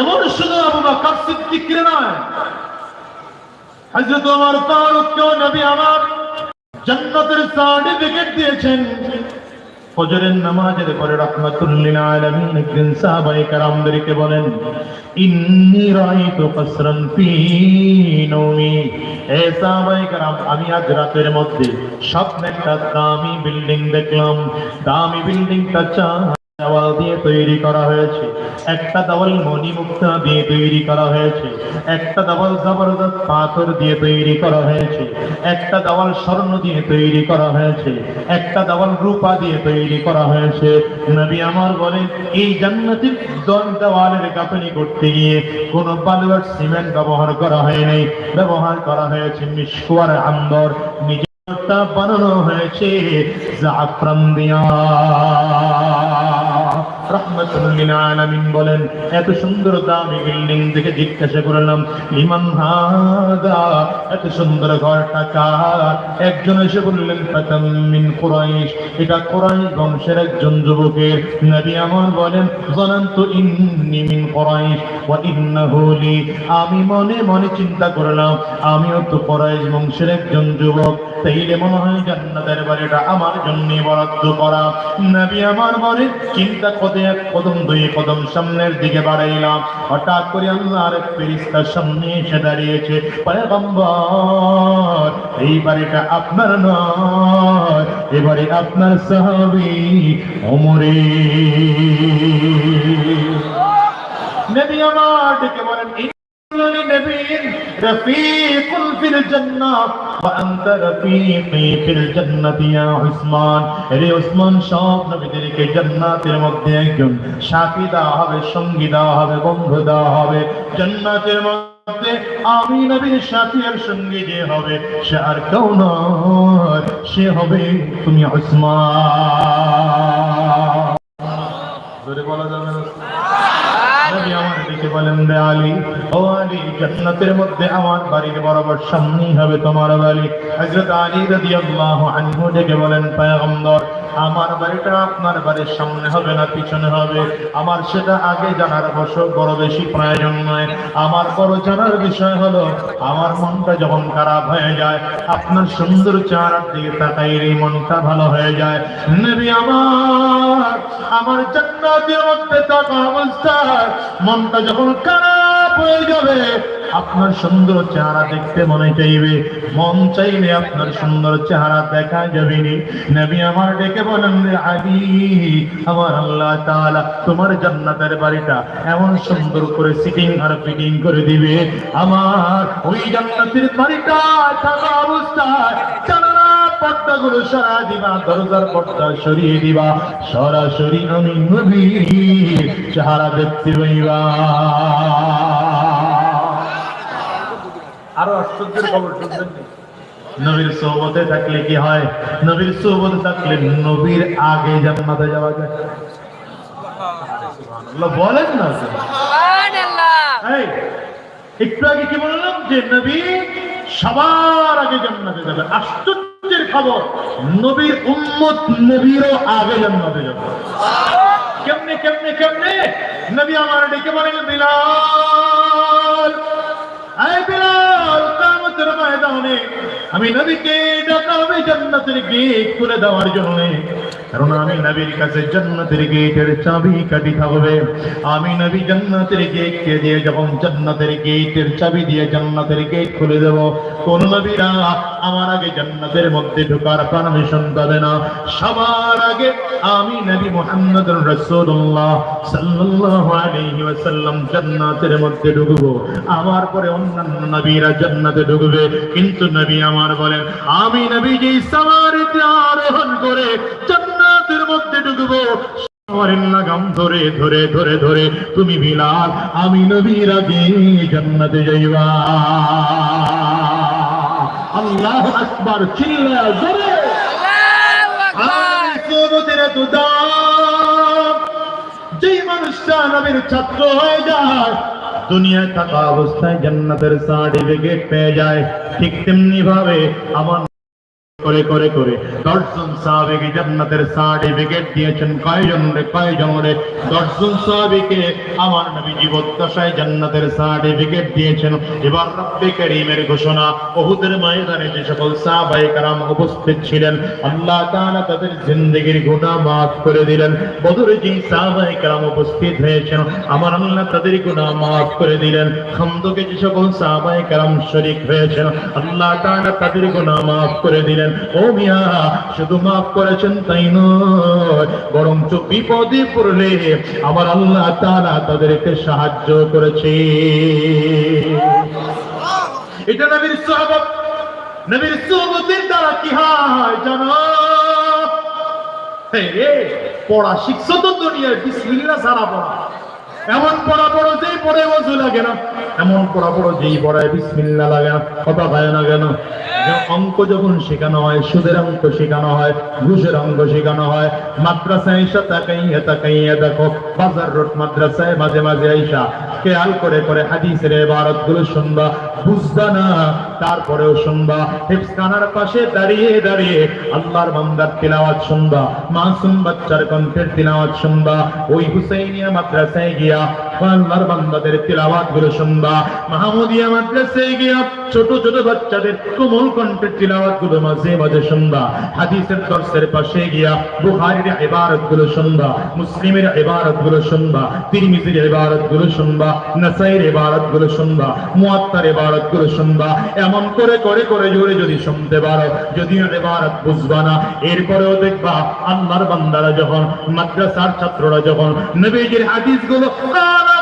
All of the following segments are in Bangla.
এমন শুধু আবু বাকর সিদ্দিক কে নয় হযরত ওমর ফারুক কেও নবী আমার জান্নাতের সার্টিফিকেট দিয়েছেন। ফজরের নামাজের পরে রহমাতুল্লিল আলামিন একদিন সাহাবায়ে কেরামদেরকে বলেন, ইন্নী রাইতু কসরান ফি নওমি এ সাহাবায়ে কেরাম, আমি আজ রাতের মধ্যে স্বপ্নে একটা দামি বিল্ডিং দেখলাম। দামি বিল্ডিংটা চা দেওয়াল দিয়ে তৈরি করা হয়েছে। একটা দেওয়াল দিয়ে তৈরি করা হয়েছে। একটা দেওয়াল জবরদস্ত পাথর দিয়ে তৈরি করা হয়েছে। একটা দেওয়াল স্বর্ণ দিয়ে তৈরি করা হয়েছে। একটা দেওয়াল রূপা দিয়ে তৈরি করা হয়েছে। নবী আমার বলেন, এই দল দেওয়ালের গাঁথনি করতে গিয়ে কোন বালুয়ার সিমেন্ট ব্যবহার করা হয়নি ব্যবহার করা হয়েছে মিশকুয়ার আন্দর নিজে টা বানানো হয়েছে জাফরান দিয়া। একজন যুবকের নবী আমার বলেন আমি মনে মনে চিন্তা করলাম, আমিও তো কুরাইশ বংশের একজন যুবক, তাইলে মনে হয় জান্নাতের বাড়িটা আমার জন্য বরাদ্দ করা। নবী আমার বলে চিন্তা কদে এক কদম দুই কদম সামনের দিকে বাড়াইলাম হঠাৎ করে আল্লাহর এক ফেরিস্তার সামনে এসে দাঁড়িয়েছে। পয়গম্বর এই বাড়িটা আপনার নয় এবারে আপনার সাহাবি অমরে নবী আমার ডেকে বলেন রফিকুল ফিল জান্নাহ ওয়া আনতা রফিকি ফিল জান্নাতি ইয়া উসমান। রে উসমান, সব নবীদেরকে জান্নাতের মধ্যে একজন সাথী দেওয়া হবে, সঙ্গী দেওয়া হবে, বন্ধু দেওয়া হবে। জান্নাতের মধ্যে আমি নবীর সাথী আর সঙ্গী যে হবে, সে আর কেউ নয়, সে হবে তুমি উসমান। বলা যাবে না? আমার বলেন রে আলী ও আলী, জান্নাতের মধ্যে আমার বাড়ির বরাবর সামনেই হবে তোমার বাড়ি। হযরত আলী রাদিয়াল্লাহু আনহু ডেকে বলেন, পয়গম্বর, আমার বাড়িটা আপনার বাড়ির সামনে হবে না, পিছনে হবে। আমার সেটা আগে জানার অবশ্য বড় বেশি প্রয়োজন নয়। আমার বড় জানার বিষয় হলো, আমার মনটা যখন খারাপ হয়ে যায়, আপনার সুন্দর চেহারার দিকে তাকাইলে মনটা ভালো হয়ে যায়। নবী আমার আমার মনটা যখন খারাপ হয়ে যাবে, আপনার সুন্দর চেহারা দেখতে মনে চাইবে। মন চাইলে আপনার সুন্দর চেহারা দেখা যাবে নবী আমার ডেকে বলেন আলী আমার আল্লাহ তাআলা তোমার জান্নাতের বাড়িটা এমন সুন্দর করে সিটিং আর ফিটিং করে দিবে। আমার ওই জান্নাতের বাড়িটা থাকা অবস্থায় পর্দাগুলো সরা দিবা দরজার পর্দা সরিয়ে দিবা সরাসরি আমি নবীর চেহারা দেখতে পাইবা। আরও আশ্চর্যের খবর শুনবেন নি? নবীর সোহবতে থাকলে কি হয়? নবীর সোহবতে থাকলে নবীর আগে জান্নাতে যাওয়া যায়। বলেন না। একটু আগে কি বললাম যে নবী সবার আগে জান্নাতে যাবে। আশ্চর্যের খবর, নবীর উম্মত নবীরও আগে জান্নাতে যাবে। কেমনে কেমনে কেমনে? নবী আমার ডেকে বলেন, বিলাল। আয় বিলাল কামতের ময়দানে আমি নবীকে ডাকা হবে জান্নাতের গেট খুলে দেওয়ার জন্য। কারণ আমি নবীর কাছে গেটের চাবি কাটি থাকবে। আমি নবী জান্নাতের গেট কে দিয়ে যখন গেটের চাবি দিয়ে গেট খুলে দেব, কোন নবীরা আমার আগে মধ্যে পারমিশন না। সবার আগে আমি নবী মুহাম্মদ সাল্লাল্লাহু আলাইহি ওয়াসাল্লাম জান্নাতের মধ্যে ঢুকবো। আমার পরে অন্যান্য নবীরা জান্নাতে ঢুকবে। কিন্তু নবী আমার বলেন, আমি নবী যেই সাওয়ারিতে আরোহণ করে মধ্যে লাগাম ধরে ধরে ধরে ধরে তুমি বিলাল আমি নবীর আগে জান্নাতে যাইবা। আল্লাহু আকবার চিল্লা জোরে। যেই মানুষটা নবীর ছাত্র হয়ে যায় দুনিয়ায় থাকা অবস্থায় জান্নাতের সার্টিফিকেট পেয়ে যায়। ঠিক তেমনি ভাবে আমার করে করে করে। দর্শন সাহাবিকে জান্নাতের সার্টিফিকেট দিয়েছেন। কয়জন রে কয়জন রে? দর্শন সাহাবিকে আমার নবী জীবদ্দশায় জান্নাতের সার্টিফিকেট দিয়েছেন। এবার রব্বে করিমের ঘোষণা ওহুদের ময়দানে যে সকল সাহাবায়ে কারাম উপস্থিত ছিলেন, আল্লাহ তাআলা তাদের জিন্দেগির গুনাহ মাফ করে দিলেন। বদরে যে সাহাবায়ে কারাম উপস্থিত হয়েছেন, আমার আল্লাহ তাদের গুনাহ মাফ করে দিলেন। খন্দকে যে সকল সাহাবায়ে কারাম শরীক হয়েছেন, আল্লাহ তাআলা তাদের গুনাহ মাফ করে দিলেন। ও মিয়া, শুধু মাফ করেছেন তাই নয়, বরঞ্চ বিপদে পড়লে আমার আল্লাহ তাআলা তাদেরকে সাহায্য করেছে। এটা নবীর সাহাবত, নবীর সাহাবতের দ্বারা কি হয় জানো? পড়া শিখছো তো দুনিয়ায় বিসমিল্লাহ সারা পড়া। এমন পড়া পড়ো যেই পড়ে ওযু লাগে না। এমন পড়া পড়ো যেই পড়ায় বিসমিল্লাহ লাগে না, কথা পায় না কেন? অঙ্ক যখন শেখানো হয়, সুদের অঙ্ক শেখানো হয়, ঘুষের অঙ্ক শেখানো হয়, মাদ্রাসায় এসে দেখো, বাজার রোড মাদ্রাসায় মাঝে মাঝে আইসা করে করে হাদিসের ইবারতগুলো শুনবা, বুঝবা না, তারপরেও শুনবা হিফসখানার পাশে দাঁড়িয়ে দাঁড়িয়ে আল্লাহর বান্দার তিলাওয়াত শুনবা, মাসুম বাচ্চার কণ্ঠের তিলাওয়াত শুনবা, ওই হুসাইনিয়া মাদ্রাসায় গিয়া আল্লাহর বান্দাদেরগুলো শুনবা। মাহমুদিয়া মাদ্রাসায় গিয়া ছোট ছোট বাচ্চাদের কোমল কণ্ঠের তিলাওয়াতগুলো মাঝে মাঝে শুনবা। হাদিসের দর্শের পাশে গিয়া বুখারীর ইবারতগুলো শুনবা, মুসলিমের ইবারতগুলো শুনবা, তিরমিজির ইবারতগুলো শুনবা নাসাইর ইবারতগুলো শুনবা, মুয়াত্তার ইবারতগুলো শুনবা। এমন করে করে করে জোরে যদি শুনতে পারো, যদিও ইবারত বুঝবা না, এরপরেও দেখবা আল্লাহর বান্দারা যখন মাদ্রাসার ছাত্ররা যখন নবীজির হাদিসগুলো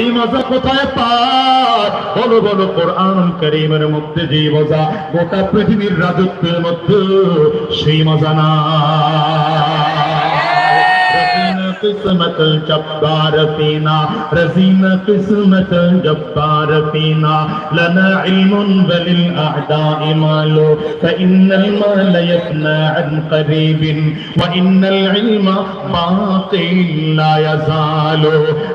এই মজা কোথায় পায় বলো বলো, কোরআন করিমের মধ্যে যে মজা, গোটা পৃথিবীর রাজত্বের মধ্যে সেই মজা না। رزينا قسمة الجبار فينا رزينا قسمة الجبار فينا لنا علم بل الأعداء مال فإن المال يفنى عن قريب وإن العلم باقي لا يزال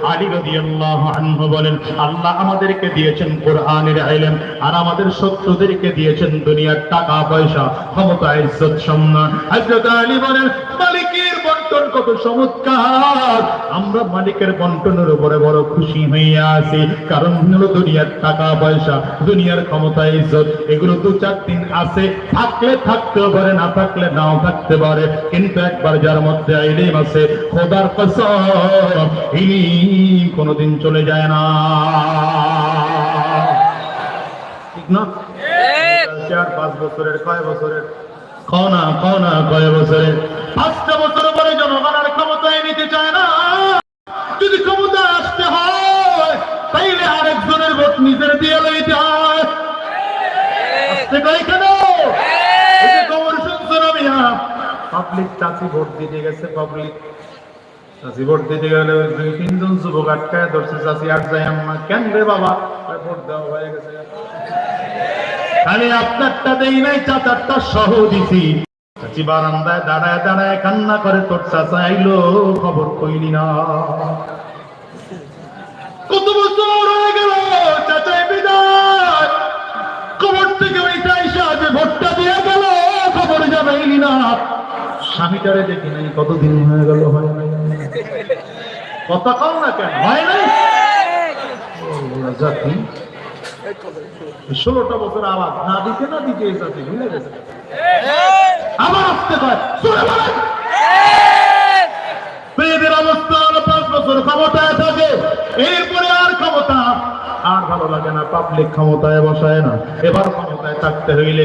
علي رضي الله عنه বলেন আল্লাহ আমাদেরকে দিয়েছেন কোরআনের ইলম আর আমাদের শত্রুদেরকে দিয়েছেন দুনিয়ার টাকা পয়সা ক্ষমতা ইজ্জত সম্মান হযরত আলী বলেন মালিকের বন্টন কত চমৎকার। আমরা মালিকের বন্টনের উপরে বড় খুশি হইয়া আছি। কারণ হলো দুনিয়ার টাকা পয়সা দুনিয়ার ক্ষমতা ইজ্জত এগুলো দু চার দিন আছে। থাকলে থাকতে পারে না থাকলে নাও থাকতে পারে। কিন্তু একবার যার মধ্যে ইলিম আছে খোদার কসম ইলিম কোনোদিন চলে যায় না। ঠিক না? চার পাঁচ বছরের কয় বছরের? কনা কনা কয় বছরের? পাঁচটা বছর পরে জনগণ আর ক্ষমতায় নিতে চায় না। যদি ক্ষমতা আসতে হয় তাইলে আরেকজনের ভোট নিজের দিয়ে লইতে হয়। আসতে কয় কেন খবর শুনছো না মিয়া পাবলিক চাচি ভোট দিতে গেছে পাবলিক চাচি ভোট দিতে গেলে দুই তিনজন যুবক আটকায় ধরছে চাচি আট যায় আম্মা কেন রে বাবা? ভোট দেওয়া হয়ে গেছে। খালি আপনারটা দেই নাই চাচারটা সহ দিছি। চাচি বারান্দায় দাঁড়ায় দাঁড়ায় কান্না করে তোর চাচা আইলো খবর কইলি না। কত বছর হয়ে গেল চাচাই বিদায় খবর থেকে ওইটা এসে আজ ভোটটা দিয়ে গেল, খবর জানাইলি না। স্বামীটারে দেখি নাই, কতদিন হয়ে গেল, হয় নাই। কথা কম না কেন, হয় নাই? জাতি ষোলোটা বছর আওয়াজ, না দিতে না দিতে জাতি গেছে আবার আসতে পারে শুনে বলেন। মেয়েদের অবস্থা হলো পাঁচ বছর ক্ষমতায় থাকে। এরপরে আর ভালো লাগে না পাবলিক ক্ষমতায় বসায় না। এবার ক্ষমতায় থাকতে হইলে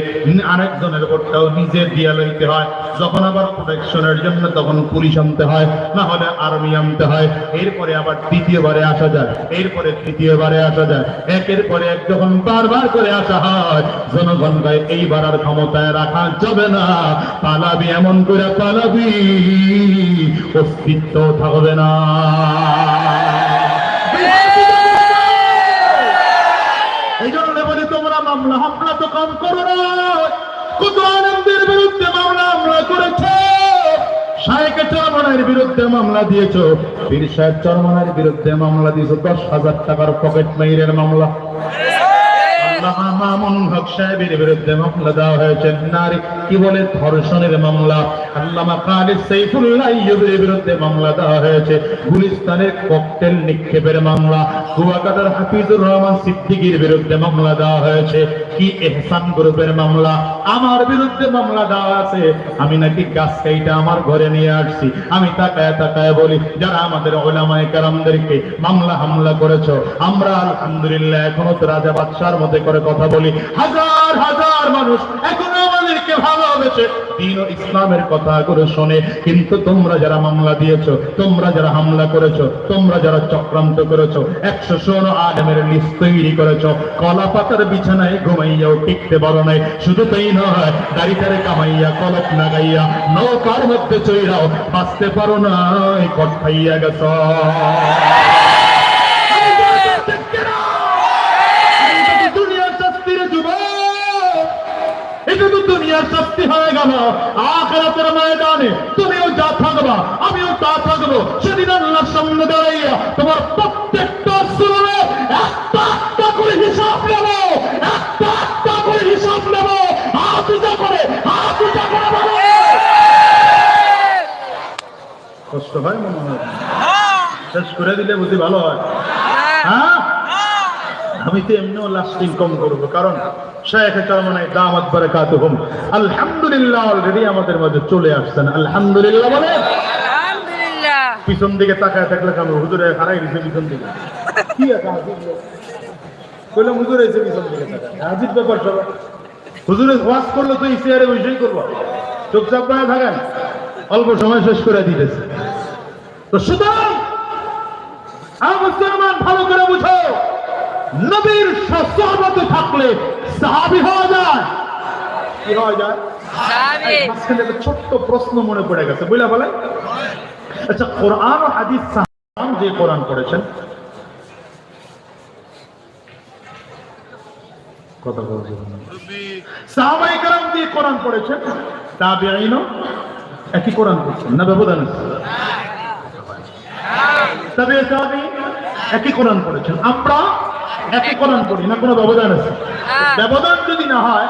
আরেকজনের ভোটটাও নিজের দিয়া লইতে হয়। যখন আবার প্রোটেকশনের জন্য তখন পুলিশ আনতে হয় না হলে আর্মি আনতে হয়। এরপরে আবার দ্বিতীয়বারে আসা যায়, এরপরে তৃতীয়বারে আসা যায়। একের পরে এক যখন বারবার করে আসা হয়, জনগণ গায়ে এইবার আর ক্ষমতায় রাখা যাবে না। পালাবি, এমন করে পালাবি অস্তিত্ব থাকবে না এই জন্য বলি তোমরা মামলা হামলা তো কম করো না। কত আনন্দের বিরুদ্ধে মামলা হামলা করেছে। দেওয়া হয়েছে। নারী ধর্ষণের মামলা। আল্লামা খালিদ বিরুদ্ধে মামলা দেওয়া হয়েছে। গুলিস্তানের ককটেল নিক্ষেপের মামলা। কুয়াকাটার হাফিজুর রহমান সিদ্দিকীর বিরুদ্ধে মামলা দেওয়া হয়েছে। কি এহসান গ্রুপের মামলা? আমার বিরুদ্ধে মামলা দেওয়া আছে। আমি নাকি গাছ কাইটা আমার ঘরে নিয়ে আসছি। আমি তাকায় তাকায় বলি, যারা আমাদের ওলামায়ে কেরামদেরকে মামলা হামলা করেছ, আমরা আলহামদুলিল্লাহ এখনও তো রাজা বাদশার মধ্যে করে কথা বলি। হাজার হাজার মানুষ এখনও আমাদেরকে ভালোবেসে দিন ও ইসলামের কথা করে শোনে। কিন্তু তোমরা যারা মামলা দিয়েছ, তোমরা যারা হামলা করেছ, তোমরা যারা চক্রান্ত করেছ একশো ষোলো আলমের লিস্ট তৈরি করেছ। কলা পাতার বিছানায় ঘুমাইয়াও টিকতে পারো নাই। শুধু তাই নয় গাড়িটারে কামাইয়া কলক লাগাইয়া নৌকার মধ্যে চইরাও বাঁচতে পারো না কট খাইয়া গেছ। তুমিও যা থাকবা, আমিও তা থাকব। সেদিন আল্লাহর সামনে দাঁড়াইয়া তোমার প্রত্যেকটা হিসাব নেব। একটা একটা করে হিসাব নেব। হাত উঁচা করে হাত উঁচা করে বলো। কষ্ট হয় মনে হয়? শেষ করে দিলে বুঝি ভালো হয়। হ্যাঁ? আমি তো এমনিও লাস্টিং কম করব কারণ শেখ চরমানায় দামাত বারাকাতুহুম আলহামদুলিল্লাহ অলরেডি আমাদের মাঝে চলে আসছেন। আলহামদুলিল্লাহ বলে? আলহামদুলিল্লাহ। পিছন দিকে তাকায় থাকলে কেন হুজুরে হারাই দিছে পিছন দিকে। কি? কইলাম হুজুর এসে পিছন দিকে আজিব ব্যাপার হুজুরে ওয়াজ করলে তো ইসিয়ারে বসেই করব। চুপচাপ অল্প সময় শেষ করে দিতেছে। তো সুতরাং মুসলমান ভালো করে বুঝো নবীর সহবতে থাকলে সাহাবি হওয়া যায়। কি হওয়া যায়? ছোট্ট প্রশ্ন মনে পড়ে গেছে। বুঝলা বলে? আচ্ছা কোরআন হাদিস যে কোরআন পড়েছেন কথা বলছেন সাহাবাই দিয়ে কোরআন পড়েছেন তাবিঈনও একই কোরআন পড়ছেন, না ব্যবধান? তবে তাবি একই কোরআন পড়েছেন। আমরা একই কোরআন পড়ি, না কোনো ব্যবধান আছে। ব্যবধান যদি না হয়,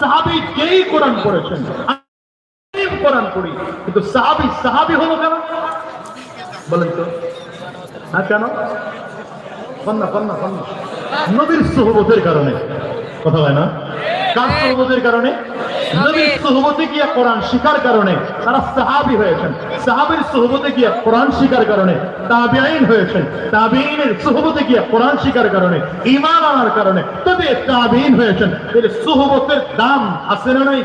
সাহাবি যেই কোরআন পড়েছেন কোরআন পড়ি, কিন্তু সাহাবি সাহাবি হলো কেন? বলেন তো। হ্যাঁ কেন? কন্যা কন্যা কন্যা নবীর সোহবতের কারণে। কথা হয় না? কার সোহবতের কারণে? নবীর সোহবতে গিয়া কোরআন শিকার কারণে তারা সাহাবি হয়েছেন। সাহাবির সোহবতে গিয়া কোরআন শিকার কারণে তাবিআইন হয়েছেন। তাবিইনের সোহবতে গিয়া কোরআন শিকার কারণে ঈমান আনার কারণে তবে তাবিইন হয়েছেন। এর সোহবতের দাম আছে না নাই?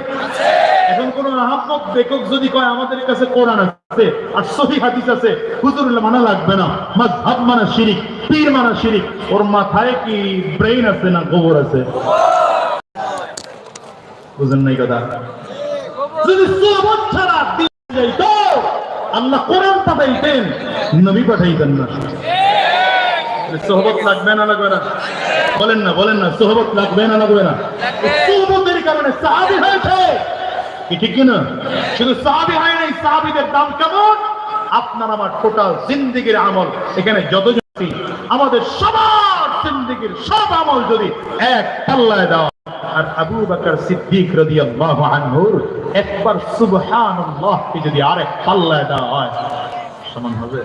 এখন কোন আহম্মক লেখক যদি কয় আমাদের কাছে কোরআন আছে আর সহি হাদিস আছে হুজুর মানা লাগবে না। মাযহাব মানা শিরিক পীর মানা শিরিক। ওর মাথায় কি ব্রেইন আছে না গোবর আছে? বুঝেন নাই কথা? যদি সোহবত ছাড়া দিন যাইতো আল্লাহ কোরআন পাঠাইতেন নবী পাঠাইতেন না। সোহবত লাগবে না লাগবে না? বলেন না বলেন না সোহবত লাগবে না লাগবে না? সোহবতের কারণে সাহাবি হয়েছে। কি ঠিক কিনা শুধু সাহাবি হয় নাই সাহাবিদের দাম কেমন? আপনার আমার টোটাল জিন্দিগির আমল। এখানে যত আমাদের সবার জিন্দিগির সব আমল যদি এক পাল্লায় দেওয়া আর আবু বকর সিদ্দিক রাদিয়াল্লাহু আনহুর একবার সুবহানাল্লাহকে যদি আরেক পাল্লায় দেওয়া হয় সমান হবে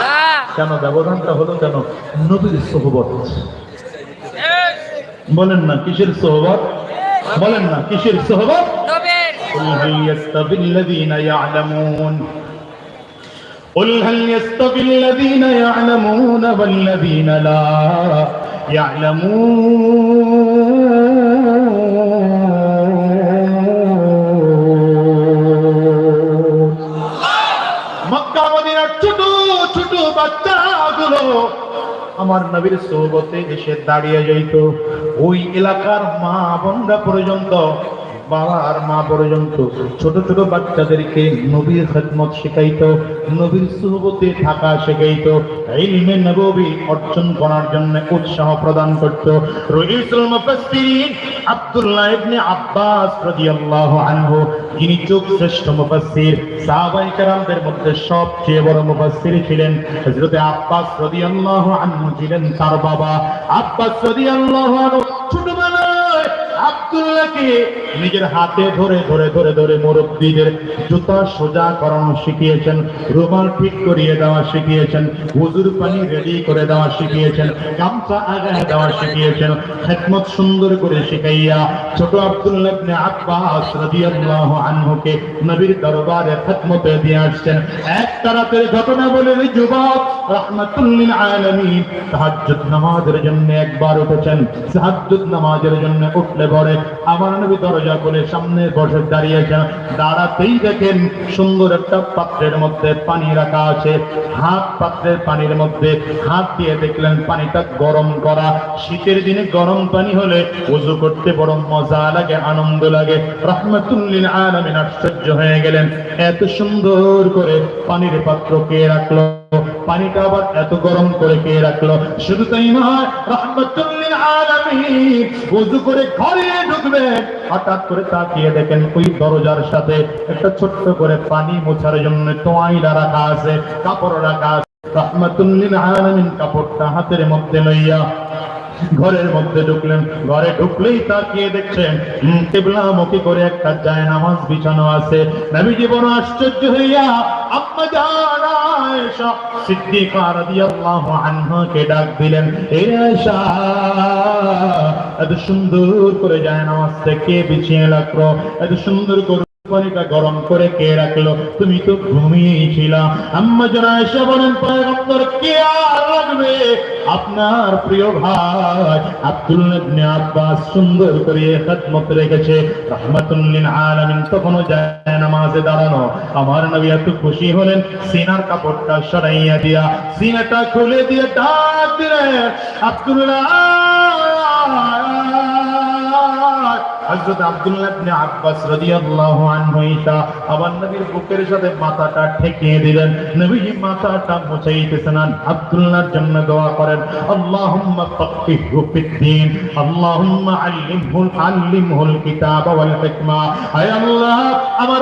না কেন ব্যবধানটা হলো কেন নবীর সোহবত বলেন না কিসের সোহবত বলেন না কিসের সোহবত নবীর قل هل يستوي الذين يعلمون قل هل يستوي الذين يعلمون والذين لا يعلمون বাচ্চাগুলো আমার নবীর সৌগতে এসে দাঁড়িয়ে যাইত। ওই এলাকার মা বোনরা পর্যন্ত বাবার মা পর্যন্ত ছোট ছোট বাচ্চাদেরকে নবীর খেদমত শেখাইত, নবীর সুহবতে থাকা শেখাইতো, ইলমে নববী অর্জন করার জন্য উৎসাহ প্রদান করত। রইসুল মুফাসসিরিন আব্দুল্লাহ ইবনে আব্বাস রাদিয়াল্লাহু আনহু, যিনি যুগ শ্রেষ্ঠ মুফাসসির, সাহাবায়ে কেরামদের মধ্যে সবচেয়ে বড় মুফাসসির ছিলেন। হযরত আব্বাস রাদিয়াল্লাহু আনহু ছিলেন তার বাবা। আব্বাস রাদিয়াল্লাহু আনহু ছোটবেলায় আব্দুল্লাহকে নিজের হাতে ধরে ধরে ধরে ধরে মুরব্বীদের জুতা সোজা করানো শিখিয়েছেন, রুমাল ঠিক করিয়ে দেওয়া শিখিয়েছেন, হুজুর পানি রেডি করে দেওয়া শিখিয়েছেন, গামছা আগায় দেওয়া শিখিয়েছেন, খেদমত সুন্দর করে শিখাইয়া ছোট আব্দুল্লাহ আব্বাস রাদিয়াল্লাহু আনহুকে নবীর দরবারে খেদমতে দিয়ে আসছেন। এক তারাতের ঘটনা বলে যুবক, রাহমাতুল লিল আলামিন, তাহাজ্জুদ নামাজের জন্য একবার উঠেছেন। তাহাজ্জুদ নামাজের জন্য উঠলে পরে আমার নবী দরজা খুলে সামনে বসে দাঁড়িয়েছেন দাঁড়াতেই দেখেন সুন্দর একটা পাত্রের মধ্যে পানি রাখা আছে। হাত পাত্রের পানির মধ্যে হাত দিয়ে দেখলেন পানিটা গরম করা। শীতের দিনে গরম পানি হলে উজু করতে বড় মজা লাগে, আনন্দ লাগে। রহমতুল্লিল আলামিন আশ্চর্য হয়ে গেলেন। এত সুন্দর করে পানির পাত্র কে রাখল? পানিটা আবার এত গরম করে কে রাখল। শুধু তাই নয় করে ঘরে ঢুকবে। হঠাৎ করে তাকিয়ে দেখেন ওই দরজার সাথে একটা ছোট্ট করে পানি মোছার জন্য তোয়াইলা রাখা আছে, কাপড় রাখা আছে। রহমতুল্লিল আলামিন কাপড়টা হাতের মধ্যে লইয়া ঘরের মধ্যে ঢুকলেন। ঘরে ঢুকলেই তাকিয়ে দেখছেন কিবলামুখী করে একটা যায় নামাজ বিছানো আছে। নবীজি বড় আশ্চর্য হইয়া, আম্মা জান সিদ্দিকা রাদিয়াল্লাহু আনহাকে ডাক দিলেন হে আয়েশা, এত সুন্দর করে যায় নামাজটা কে বিছিয়ে রাখল? এত সুন্দর করে আপনার প্রিয় ভাই আব্দুল্লাহ আব্বাস সুন্দর করে খেদমত রেখেছে। রাহমাতুল তখনও যায় নামাজে দাঁড়ানো। আমার নবী এত খুশি হলেন, সিনার কাপড়টা সরাইয়া দিয়া, সিনাটা খুলে দিয়ে আব্দুল্লাহ হযরত আব্দুল্লাহ ইবনে আব্বাস রাদিয়াল্লাহু আনহু ইতা আবার নবীর বুকের সাথে মাথাটা ঠেকিয়ে দিলেন। নবীজি মাথাটা মুছাইতেছেন আব্দুল্লাহর জন্য দোয়া করেন, আল্লাহুম্মা ফাক্কিহু ফিদ্দীন, আল্লাহুম্মা আল্লিমহু আল্লিমহুল, কিতাব ওয়াল হিকমা আয় আল্লাহ, আমার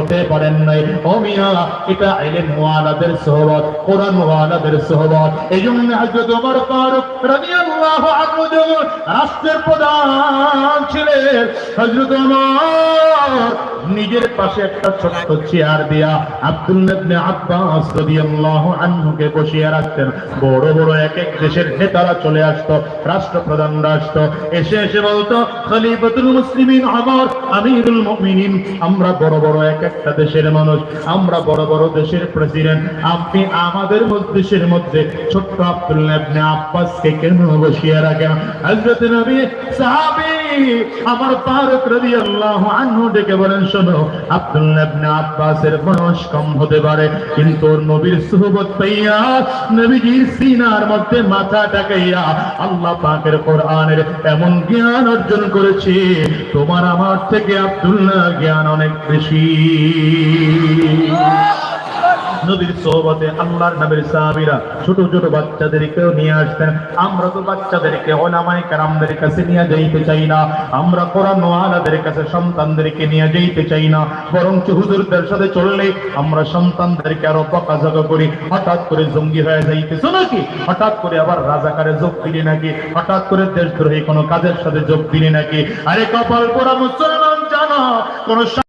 হতে পারেন নাই। ও মিয়া, এটা ইলম ওয়ালাদের সোহবত, কোরআন ওয়ালাদের সোহবত। এই জন্য হযরত ওমর ফারুক রাদিয়াল্লাহু আনহু রাষ্ট্রের প্রধান ছিলেন, হযরত ওমর নিজের পাশে একটা ছোট্ট চেয়ার দিয়া আব্দুল্লাহ ইবনে আব্বাস রাদিয়াল্লাহু আনহুকে বসিয়ে রাখতেন। বড় বড় এক এক দেশের নেতারা চলে আসতো রাষ্ট্রপ্রধান রাষ্ট্র এসে এসে বলতো, খলিফাতুল মুসলিমিন আমার, আমিরুল মুমিনিন। আমরা বড় বড় এক একটা দেশের মানুষ। আমরা বড় বড় দেশের প্রেসিডেন্ট আপনি আমাদের দেশের মধ্যে ছোট্ট আব্দুল্লাহ ইবনে আব্বাসকে কেন বসিয়ে রাখেন? হযরত নবী, সাহাবী আমার ফারুক রাদিয়াল্লাহু আনহু ডেকে বলেন, শোনো আব্দুল্লাহ আব্বাসের বয়স কম হতে পারে, কিন্তু নবীর সুহবত পাইয়া নবীজির সিনার মধ্যে মাথা টাকাইয়া আল্লাহ পাকের কোরআনের এমন জ্ঞান অর্জন করেছে। তোমার আমার থেকে আব্দুল্লাহ জ্ঞান অনেক বেশি। নবীর সোহবতে আল্লাহর নবীর সাহাবীরা ছোট ছোট বাচ্চাদেরকেও নিয়ে আসতেন। আমরা তো বাচ্চাদেরকে ওলামায়ে কেরামদের কাছে নিয়ে যাইতে চাই না। আমরা কোরআন ওয়ালাদের কাছে সন্তানদেরকে নিয়ে যাইতে চাই না। বরং হুজুরদের সাথে চললে আমরা সন্তানদেরকে আরও বকাঝকা করি। হঠাৎ করে জঙ্গি হয়ে যাইতেছো নাকি? হঠাৎ করে আবার রাজাকারে যোগ দিলি নাকি? হঠাৎ করে দেশদ্রোহী কোনো কাজের সাথে যোগ দিলি নাকি? আরে কপাল পোড়া মুসলমান জানো, কোন